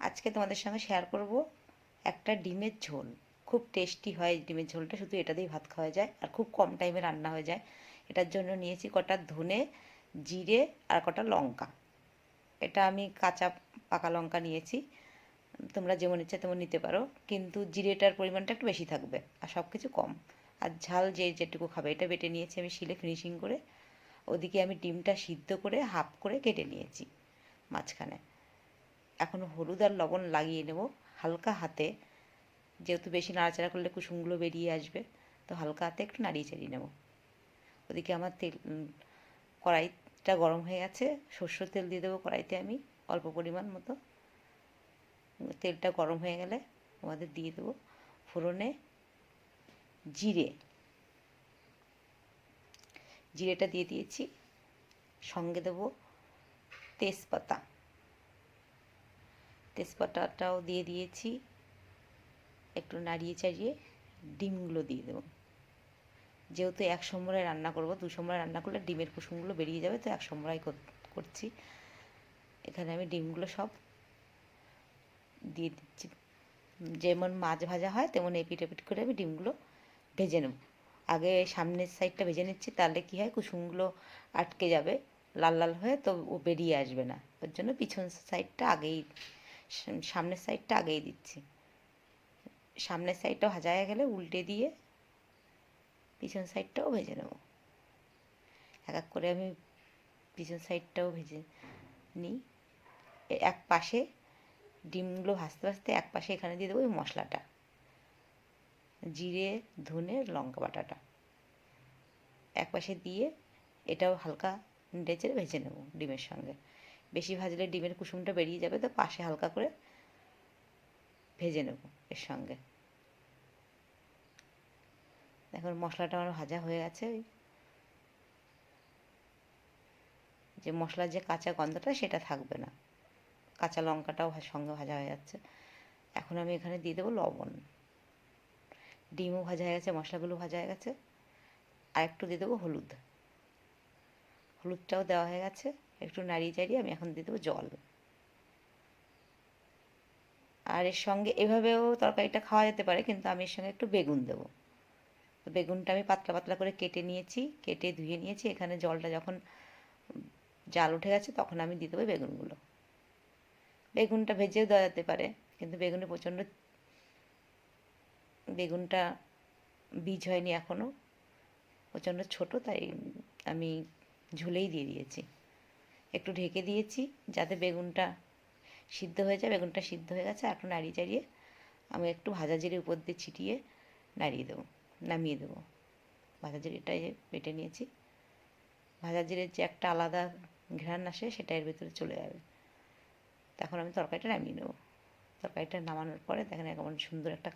আজকে তোমাদের সঙ্গে শেয়ার করব একটা ডিমের ঝোল। খুব টেস্টি হয় ডিমের ঝোলটা, শুধু এটা দিয়েই ভাত খাওয়া যায় আর খুব কম টাইমে রান্না হয়ে যায়। এটার জন্য নিয়েছি কটা ধনে, জিরে আর কটা লঙ্কা। এটা আমি কাঁচা পাকা লঙ্কা নিয়েছি। তোমরা যেমন ইচ্ছা তেমন নিতে পারো, কিন্তু জিরেটার পরিমাণটা একটু বেশি থাকবে আর সব কিছু কম। আর ঝাল যে যেটুকু খাবে, এটা বেটে নিয়েছি আমি শিলে ফিনিশিং করে। ওদিকে আমি ডিমটা সিদ্ধ করে হাফ করে কেটে নিয়েছি মাঝখানে। এখন হলুদ আর লবণ লাগিয়ে নেব। হালকা হাতে। যেহেতু বেশি নাড়াচাড়া করলে কুসুমগুলো বেরিয়ে আসবে, তো হালকা হাতে একটু নাড়িয়ে চাড়িয়ে নেব। ওদিকে আমার তেল কড়াইটা গরম হয়ে গেছে। সর্ষের তেল দিয়ে দেবো কড়াইতে আমি, অল্প পরিমাণ মতো। তেলটা গরম হয়ে গেলে আমাদের দিয়ে দেবো ফোড়নে জিরে। জিরেটা দিয়ে দিয়েছি। সঙ্গে দেবো তেজপাতা। তেজপাতাটাও দিয়ে দিয়েছি। একটু নাড়িয়ে চাড়িয়ে ডিমগুলো দিয়ে দেবো। যেহেতু এক সম্বরায় রান্না করব, দু সম্বরায় রান্না করলে ডিমের কুসুমগুলো বেরিয়ে যাবে, তো এক সম্বরায় করছি। এখানে আমি ডিমগুলো সব দিয়ে দিচ্ছি। যেমন মাছ ভাজা হয়, তেমন এপিট এপিট করে আমি ডিমগুলো ভেজে নেব। আগে সামনের সাইডটা ভেজে নিচ্ছি, তাহলে কী হয়, কুসুমগুলো আটকে যাবে, লাল লাল হয়ে তো ও বেরিয়ে আসবে না। ওর জন্য পিছন সাইডটা আগেই সামনের সাইডটা আগেই দিচ্ছি। সামনের সাইডটা ভাজা হয়ে গেলে উল্টে দিয়ে পিছন সাইডটাও ভেজে নেব। এক এক করে আমি পিছন সাইডটাও ভেজে নিই। এক পাশে ডিমগুলো ভাজতে ভাজতে এক পাশে এখানে দিয়ে দেবো ওই মশলাটা। জিরে, ধনে, লঙ্কা বাটাটা। এক পাশে দিয়ে এটাও হালকা নেড়ে ভেজে নেব ডিমের সঙ্গে। বেশি ভাজলে ডিমের কুসুমটা বেরিয়ে যাবে, তো পাশে হালকা করে ভেজে নেব এর সঙ্গে। এখন মশলাটা আমার ভাজা হয়ে গেছে। ওই যে মশলার যে কাঁচা গন্ধটা, সেটা থাকবে না। কাঁচা লঙ্কাটাও সঙ্গে ভাজা হয়ে যাচ্ছে। এখন আমি এখানে দিয়ে দেবো লবণ। ডিমও ভাজা হয়ে গেছে, মশলাগুলো ভাজা হয়ে গেছে। আর একটু দিয়ে দেবো হলুদ। হলুদটাও দেওয়া হয়ে গেছে। একটু নাড়িয়ে চাড়িয়ে আমি এখন দিয়ে দেবো জল। আর এর সঙ্গে এভাবেও তরকারিটা খাওয়া যেতে পারে, কিন্তু আমি এর সঙ্গে একটু বেগুন দেবো। তো বেগুনটা আমি পাতলা পাতলা করে কেটে নিয়েছি, কেটে ধুয়ে নিয়েছি। এখানে জলটা যখন জাল উঠে গেছে, তখন আমি দিয়ে দেবো বেগুনগুলো। বেগুনটা ভেজেও দেওয়া যেতে পারে, কিন্তু বেগুনে প্রচণ্ড বেগুনটা বীজ হয়নি এখনও প্রচণ্ড ছোট, তাই আমি ঝুলেই দিয়ে দিয়েছি। একটু ঢেকে দিয়েছি যাতে বেগুনটা সিদ্ধ হয়ে যায়। বেগুনটা সিদ্ধ হয়ে গেছে। একটু নাড়িয়ে চাড়িয়ে আমি একটু ভাজা জিরে উপর দিয়ে ছিটিয়ে নাড়িয়ে দেবো, নামিয়ে দেবো। ভাজা জিরেটা বেটে নিয়েছি। ভাজা জিরের যে একটা আলাদা ঘ্রাণ আসে সেটা এর ভিতরে চলে যাবে। তখন আমি তরকারিটা নামিয়ে নেব। তরকারিটা নামানোর পরে দেখেন কেমন সুন্দর একটা